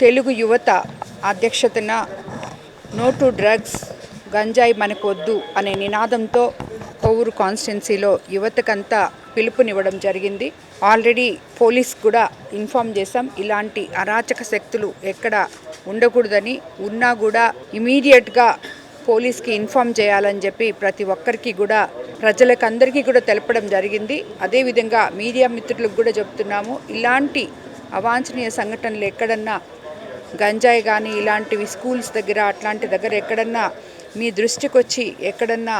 తెలుగు యువత అధ్యక్షతన no to drugs గంజాయి మనకొద్దు అనే నినాదంతో కొవ్వూరు కాన్స్టిట్యున్సీలో యువతకంతా పిలుపునివ్వడం జరిగింది. ఆల్రెడీ పోలీస్ కూడా ఇన్ఫామ్ చేశాం. ఇలాంటి అరాచక శక్తులు ఎక్కడ ఉండకూడదని ఉన్నా కూడా ఇమీడియట్గా పోలీస్కి ఇన్ఫామ్ చేయాలని చెప్పి ప్రతి ఒక్కరికి కూడా ప్రజలకు అందరికీ కూడా తెలపడం జరిగింది. అదేవిధంగా మీడియా మిత్రులకు కూడా చెప్తున్నాము. ఇలాంటి అవాంఛనీయ సంఘటనలు ఎక్కడన్నా గంజాయి కానీ ఇలాంటివి స్కూల్స్ దగ్గర అట్లాంటి దగ్గర ఎక్కడన్నా మీ దృష్టికి వచ్చి ఎక్కడన్నా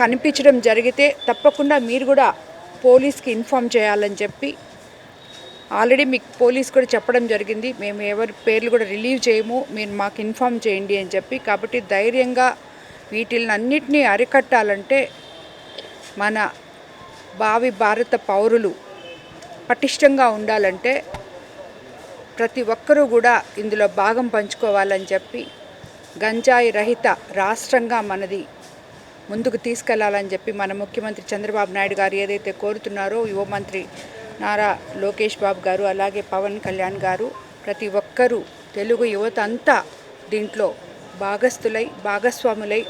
కనిపించడం జరిగితే తప్పకుండా మీరు కూడా పోలీస్కి ఇన్ఫామ్ చేయాలని చెప్పి ఆల్రెడీ మీకు పోలీస్ కూడా చెప్పడం జరిగింది. మేము ఎవరి పేర్లు కూడా రిలీవ్ చేయము. మీరు మాకు ఇన్ఫామ్ చేయండి అని చెప్పి. కాబట్టి ధైర్యంగా వీటిని అన్నిటినీ అరికట్టాలంటే మన భావి భారత పౌరులు పటిష్టంగా ఉండాలంటే ప్రతి ఒక్కరూ కూడా ఇందులో భాగం పంచుకోవాలని చెప్పి గంజాయి రహిత రాష్ట్రంగా మనది ముందుకు తీసుకెళ్ళాలని చెప్పి మన ముఖ్యమంత్రి చంద్రబాబు నాయుడు గారు ఏదైతే కోరుతున్నారో యువ మంత్రి నారా లోకేష్ బాబు గారు అలాగే పవన్ కళ్యాణ్ గారు ప్రతి ఒక్కరూ తెలుగు యువత అంతా దీంట్లో భాగస్థులై భాగస్వాములై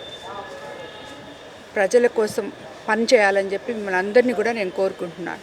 ప్రజల కోసం పనిచేయాలని చెప్పి మిమ్మల్ని అందరినీ కూడా నేను కోరుకుంటున్నాను.